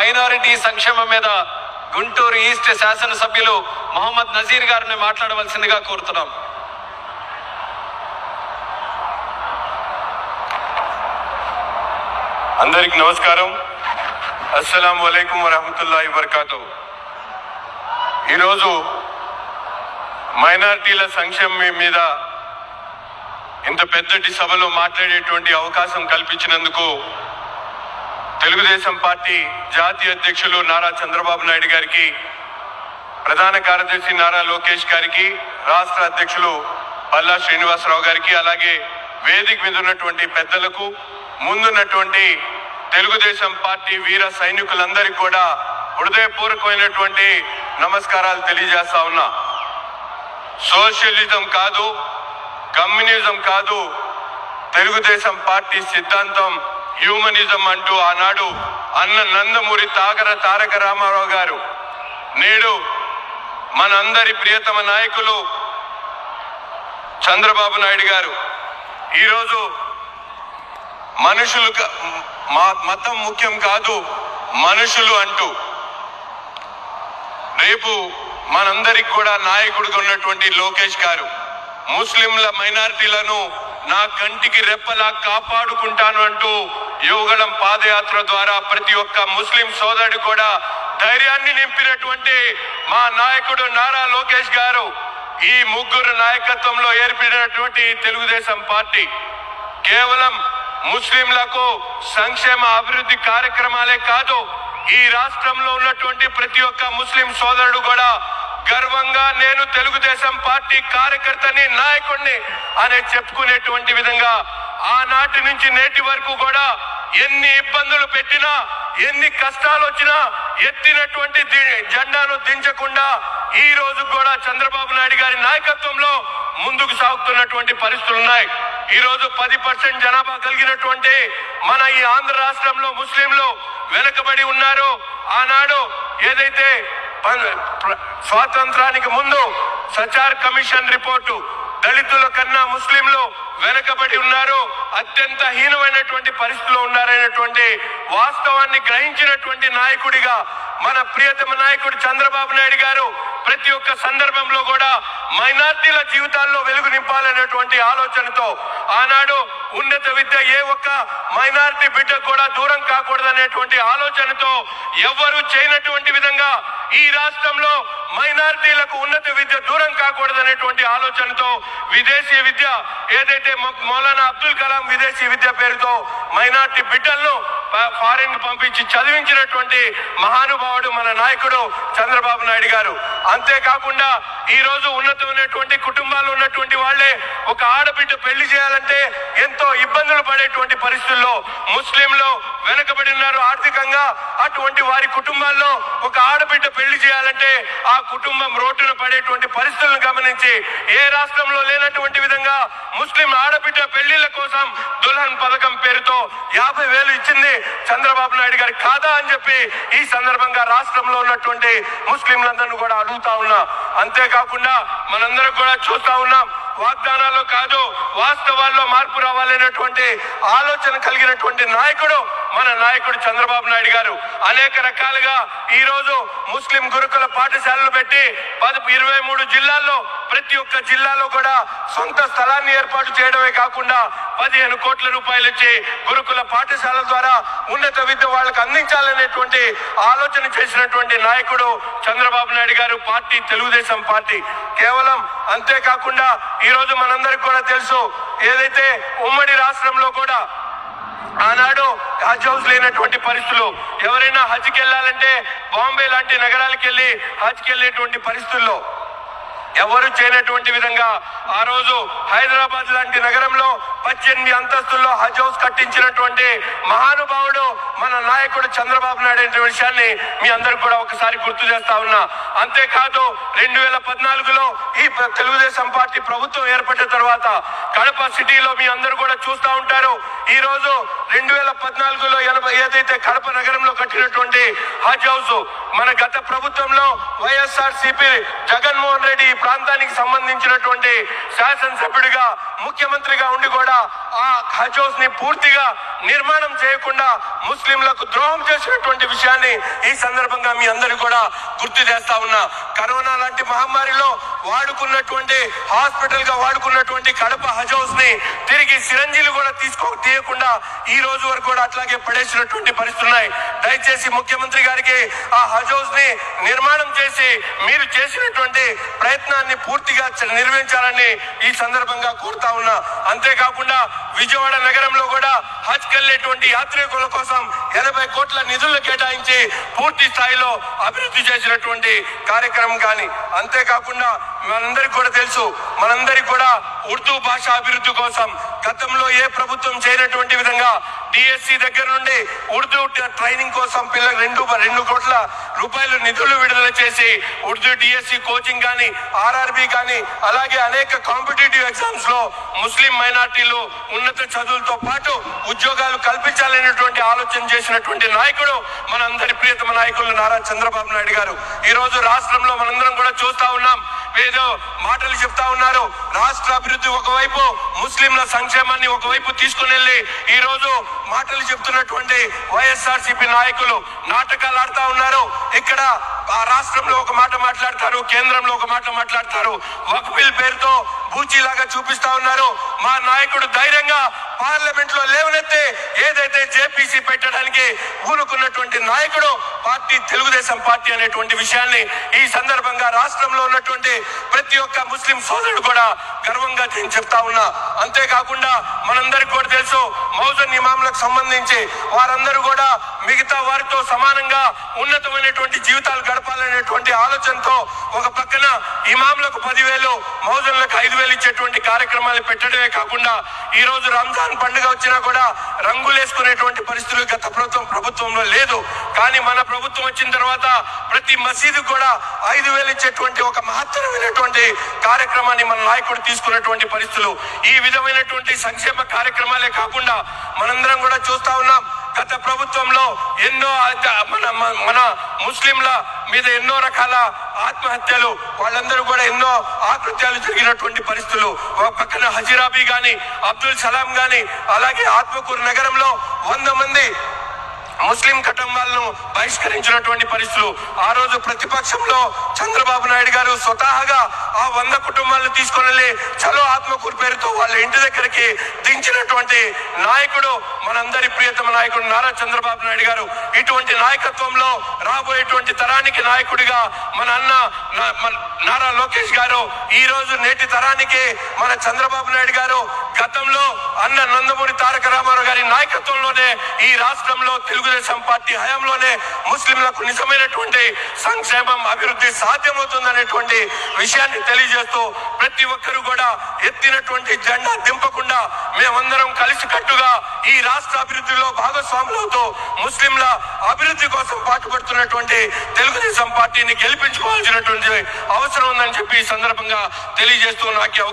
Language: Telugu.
మైనారిటీ సంక్షేమం మీద గుంటూరు ఈస్ట్ శాసనసభ్యులు మొహమ్మద్ నజీర్ గారిని మాట్లాడవలసిందిగా కోరుతున్నాం. అందరికి నమస్కారం. అస్సలం వలైకుం వరహమతుల్లా వబర్కాతు ఈరోజు మైనారిటీల సంక్షేమం మీద ఇంత పెద్దటి సభలో మాట్లాడేటువంటి అవకాశం కల్పించినందుకు తెలుగుదేశం పార్టీ జాతీయ అధ్యక్షులు నారా చంద్రబాబు నాయుడు గారికి ప్రధాన కార్యదర్శి నారా లోకేష్ గారికి రాష్ట్ర అధ్యక్షులు పల్లా శ్రీనివాసరావు గారికి అలాగే వేదిక మీద ఉన్నటువంటి పెద్దలకు ముందున్నటువంటి తెలుగుదేశం పార్టీ వీర సైనికులందరికీ కూడా హృదయపూర్వకమైనటువంటి నమస్కారాలు తెలియజేస్తా ఉన్నా. సోషలిజం కాదు కమ్యూనిజం కాదు తెలుగుదేశం పార్టీ సిద్ధాంతం హ్యూమనిజం అంటూ ఆనాడు అన్న నందమూరి తాగర తారక రామారావు గారు. నేడు మనందరి ప్రియతమ నాయకులు చంద్రబాబు నాయుడు గారు. ఈరోజు మనుషులు మా- మతం ముఖ్యం కాదు మనుషులు అంటూ. రేపు మనందరికి కూడా నాయకుడిగా ఉన్నటువంటి లోకేష్ గారు ముస్లింల మైనారిటీలను నా కంటికి రెప్పలా కాపాడుకుంటాను అంటూ యువగళం పాదయాత్ర ద్వారా ప్రతి ఒక్క ముస్లిం సోదరుడు కూడా ధైర్యాన్ని నింపినటువంటి మా నాయకుడు నారా లోకేష్ గారు ఈ ముగ్గురు నాయకత్వంలో ఏర్పడినటువంటి తెలుగుదేశం పార్టీ. కేవలం ముస్లింలకు సంక్షేమ అభివృద్ధి కార్యక్రమాలే కాదు ఈ రాష్ట్రంలో ఉన్నటువంటి ప్రతి ఒక్క ముస్లిం సోదరుడు కూడా గర్వంగా నేను తెలుగుదేశం పార్టీ కార్యకర్తని నాయకుడిని అనే చెప్పుకునేటువంటి విధంగా ఆనాటి నుంచి నేటి వరకు కూడా ఎన్ని ఇబ్బందులు పెట్టినా ఎన్ని కష్టాలు వచ్చినా ఎత్తినటువంటి జెండాను దించకుండా ఈ రోజు కూడా చంద్రబాబు నాయుడు గారి నాయకత్వంలో ముందుకు సాగుతున్నటువంటి పరిస్థితులు ఉన్నాయి ఈ రోజు పది పర్సెంట్ జనాభా కలిగినటువంటి మన ఈ ఆంధ్ర రాష్ట్రంలో ముస్లింలు వెనుకబడి ఉన్నారు. ఆనాడు ఏదైతే ప- స్వాతంత్రానికి ముందు సచార్ కమిషన్ రిపోర్టు దళితుల కన్నా ముస్లింలు వెనకబడి ఉన్నారు అత్యంత హీనమైనటువంటి పరిస్థితిలో ఉన్నారనేటువంటి వాస్తవాన్ని గ్రహించినటువంటి నాయకుడిగా మన ప్రియతమ నాయకుడు చంద్రబాబు నాయుడు గారు ప్రతి ఒక్క సందర్భంలో కూడా మైనార్టీల జీవితాల్లో వెలుగు నింపాలనేటువంటి ఆలోచనతో ఆనాడు ఉన్నత విద్య ఏ ఒక్క మైనార్టీ బిడ్డకు కూడా దూరం కాకూడదనేటువంటి ఆలోచనతో ఎవ్వరూ చేయనటువంటి విధంగా ఈ రాష్ట్రంలో మైనార్టీలకు ఉన్నత విద్య దూరం కాకూడదనేటువంటి ఆలోచనతో విదేశీ విద్య ఏదైతే మౌలానా అబ్దుల్ కలాం విదేశీ విద్య పేరుతో మైనార్టీ బిడ్డలను ఫారిన్ పంపించి చదివించినటువంటి మహానుభావుడు మన నాయకుడు చంద్రబాబు నాయుడు గారు. అంతేకాకుండా ఈ రోజు ఉన్నతమైనటువంటి కుటుంబాలు ఉన్నటువంటి వాళ్ళే ఒక ఆడబిడ్డ పెళ్ళి చేయాలంటే ఎంతో ఇబ్బందులు పడేటువంటి పరిస్థితుల్లో ముస్లింలు వెనుకబడి ఉన్నారు ఆర్థికంగా. అటువంటి వారి కుటుంబాల్లో ఒక ఆడబిడ్డ పెళ్ళి చేయాలంటే ఆ కుటుంబం రోడ్డున పడేటువంటి పరిస్థితులను గమనించి ఏ రాష్ట్రంలో లేనటువంటి విధంగా ముస్లిం ఆడబిడ్డ పెళ్ళిళ్ళ కోసం దుల్హన్ పథకం పేరుతో యాభై వేలు ఇచ్చింది. చంద్రబాబు నాయుడు గారి కాదా అని చెప్పి ఈ సందర్భంగా రాష్ట్రంలో ఉన్నటువంటి ముస్లింలందరినీ కూడా అడుగుతా ఉన్నా. అంతేకాకుండా మనందరం కూడా చూస్తా ఉన్నాం. వాగ్దానాలు కాదు వాస్తవాల్లో మార్పు రావాలనేటువంటి ఆలోచన కలిగినటువంటి నాయకుడు మన నాయకుడు చంద్రబాబు నాయుడు గారు. అనేక రకాలుగా ఈరోజు ముస్లిం గురుకుల పాఠశాలలు పెట్టి పది ఇరవై మూడు జిల్లాల్లో ప్రతి ఒక్క జిల్లాలో కూడా సొంత స్థలాన్ని ఏర్పాటు చేయడమే కాకుండా పదిహేను కోట్ల రూపాయలు ఇచ్చి గురుకుల పాఠశాలల ద్వారా ఉన్నత విద్య వాళ్ళకు అందించాలనేటువంటి ఆలోచన చేసినటువంటి నాయకుడు చంద్రబాబు నాయుడు గారు పార్టీ తెలుగుదేశం పార్టీ. కేవలం అంతేకాకుండా ఈ రోజు మనందరికి కూడా తెలుసు ఏదైతే ఉమ్మడి రాష్ట్రంలో కూడా ఆనాడు హజ్ హౌస్ లేనటువంటి పరిస్థితులు ఎవరైనా హజ్కి వెళ్ళాలంటే బాంబే లాంటి నగరాలకు వెళ్ళి హజ్కి వెళ్ళేటువంటి పరిస్థితుల్లో ఎవరు చేయనటువంటి విధంగా ఆ రోజు హైదరాబాద్ లాంటి నగరంలో పద్దెనిమిది అంతస్తుల్లో హజ్ హౌస్ కట్టించినటువంటి మహానుభావుడు మన నాయకుడు చంద్రబాబు నాయుడు అనే విషయాన్ని మీ అందరికి కూడా ఒకసారి గుర్తు చేస్తా ఉన్నా. అంతేకాదు రెండు వేల పద్నాలుగులో ఈ తెలుగుదేశం పార్టీ ప్రభుత్వం ఏర్పడిన తర్వాత కడప సిటీలో మీ అందరూ కూడా చూస్తా ఉంటారు. ఈ రోజు రెండు వేల పద్నాలుగులో ఎనభై ఏదైతే కడప నగరంలో కట్టినటువంటి హజ్ హౌస్ మన గత ప్రభుత్వంలో వైఎస్ఆర్ సిపి జగన్మోహన్ రెడ్డి ఈ ప్రాంతానికి సంబంధించినటువంటి శాసనసభ్యుడిగా ముఖ్యమంత్రిగా ఉండి కూడా off. ఆ హజోస్ని పూర్తిగా నిర్మాణం చేయకుండా ముస్లింలకు ద్రోహం చేసినటువంటి విషయాన్ని ఈ సందర్భంగా మీ అందరికి కూడా గుర్తు చేస్తా ఉన్నా. కరోనా లాంటి మహమ్మారిలో వాడుకున్నటువంటి హాస్పిటల్గా వాడుకున్నటువంటి కడప హజౌస్ని తిరిగి సిరంజీలు కూడా తీసుకో తీయకుండా ఈ రోజు వరకు కూడా అట్లాగే పడేసినటువంటి పరిస్థితులు ఉన్నాయి. దయచేసి ముఖ్యమంత్రి గారికి ఆ హజౌస్ని నిర్మాణం చేసి మీరు చేసినటువంటి ప్రయత్నాన్ని పూర్తిగా నిర్వహించాలని ఈ సందర్భంగా కోరుతా ఉన్నా. అంతేకాకుండా విజయవాడ నగరంలో కూడా హజ్ కెళ్ళేటువంటి యాత్రికుల కోసం ఎనభై కోట్ల నిధులు కేటాయించి పూర్తి స్థాయిలో అభివృద్ధి చేసినటువంటి కార్యక్రమం కానీ అంతేకాకుండా మనందరికి కూడా తెలుసు మనందరికి కూడా ఉర్దూ భాష అభివృద్ధి కోసం గతంలో ఏ ప్రభుత్వం చేయనటువంటి విధంగా డిఎస్సి దగ్గర నుండి ఉర్దూ ట్రైనింగ్ కోసం పిల్లలు రెండు రెండు కోట్ల రూపాయలు నిధులు విడుదల చేసి ఉర్దూ డిఎస్సి కోచింగ్ కానీ ఆర్ఆర్బి కానీ అలాగే అనేక కాంపిటేటివ్ ఎగ్జామ్స్లో ముస్లిం మైనార్టీలు ఉన్నత చదువులతో పాటు ఉద్యోగాలు కల్పించాలనేటువంటి ఆలోచన చేసినటువంటి నాయకుడు మనందరి ప్రియతమ నాయకులు నారా చంద్రబాబు నాయుడు గారు. ఈ రోజు రాష్ట్రంలో మనందరం కూడా చూస్తా ఉన్నాం. ఏదో మాటలు చెప్తా ఉన్నారు. రాష్ట్ర అభివృద్ధి ఒకవైపు ముస్లింల సంక్షేమాన్ని ఒకవైపు తీసుకుని వెళ్ళి ఈ రోజు మాటలు చెప్తున్నటువంటి వైఎస్ఆర్ నాయకులు నాటకాలు ఆడుతా ఉన్నారు. ఇక్కడ ఆ రాష్ట్రంలో ఒక మాట మాట్లాడతారు కేంద్రంలో ఒక మాట మాట్లాడతారు. వక్ పేరుతో పేరుతో బూచీలాగా చూపిస్తా ఉన్నారు. మా నాయకుడు ధైర్యంగా పార్లమెంట్లో లేవనెత్తే ఏదైతే జేపీసీ పెట్టడానికి ఊరుకున్నటువంటి నాయకుడు పార్టీ తెలుగుదేశం పార్టీ అనేటువంటి విషయాన్ని ఈ సందర్భంగా రాష్ట్రంలో ఉన్నటువంటి ప్రతి ఒక్క ముస్లిం సోదరుడు కూడా గర్వంగా నేను చెప్తా ఉన్నా. అంతేకాకుండా మనందరికి కూడా తెలుసు మౌజన్ ఇమాంలకు సంబంధించి వారందరూ కూడా మిగతా వారితో సమానంగా ఉన్నతమైనటువంటి జీవితాలు గడపాలనేటువంటి ఆలోచనతో ఒక పక్కన ఇమాంలకు పదివేలు మౌజన్లకు ఐదు వేలు ఇచ్చేటువంటి కార్యక్రమాలు పెట్టడమే కాకుండా ఈ రోజు రంజాన్ పండుగ వచ్చినా కూడా రంగులేసుకునేటువంటి పరిస్థితులు గత ప్రభుత్వం ప్రభుత్వంలో లేదు. కానీ మన ప్రభుత్వం వచ్చిన తర్వాత ప్రతి మసీదు కూడా ఐదు వేలు ఇచ్చేటువంటి ఒక మహత్తరమైనటువంటి కార్యక్రమాన్ని మన నాయకుడు తీసుకున్నటువంటి పరిస్థితులు. ఈ విధమైనటువంటి సంక్షేమ కార్యక్రమాలే కాకుండా మనందరం కూడా చూస్తా ఉన్నాం. గత ప్రభుత్వంలో ఎన్నో మన మన- ముస్లింల మీద ఎన్నో రకాల ఆత్మహత్యలు వాళ్ళందరూ కూడా ఎన్నో ఆకృత్యాలు జరిగినటువంటి పరిస్థితులు. ఒక పక్కన హజీరాబీ గాని అబ్దుల్ సలాం గాని అలాగే ఆత్మకూరు నగరంలో వంద మంది ముస్లిం కుటుంబాలను బహిష్కరించినటువంటి పరిస్థితులు. ఆ రోజు ప్రతిపక్షంలో చంద్రబాబు నాయుడు గారు స్వతహాగా ఆ కుటుంబాలను తీసుకొని వెళ్ళి చలో ఆత్మకూరు పేరుతో వాళ్ళ ఇంటి దగ్గరికి దించినటువంటి నాయకుడు మనందరి ప్రియతమ నాయకుడు నారా చంద్రబాబు నాయుడు గారు. ఇటువంటి నాయకత్వంలో రాబోయేటువంటి తరానికి నాయకుడిగా మన అన్న మన నారా లోకేష్ గారు ఈ రోజు నేటి తరానికి మన చంద్రబాబు నాయుడు గారు గతంలో అన్న నందమూరి తారక రామారావు గారి నాయకత్వంలోనే ఈ రాష్ట్రంలో తెలుగుదేశం పార్టీ హయాంలోనే ముస్లింలకు నిజమైనటువంటి సంక్షేమం అభివృద్ధి సాధ్యమవుతుందనేటువంటి విషయాన్ని తెలియజేస్తూ ప్రతి ఒక్కరూ కూడా ఎత్తినటువంటి జెండా దింపకుండా మేమందరం కలిసికట్టుగా ఈ రాష్ట్ర అభివృద్ధిలో భాగస్వాములవుతూ ముస్లింల అభివృద్ధి కోసం పాటుపడుతున్నటువంటి తెలుగుదేశం పార్టీని గెలిపించుకోవాల్సినటువంటి అవసరం ఉందని చెప్పి ఈ సందర్భంగా తెలియజేస్తూ నాకు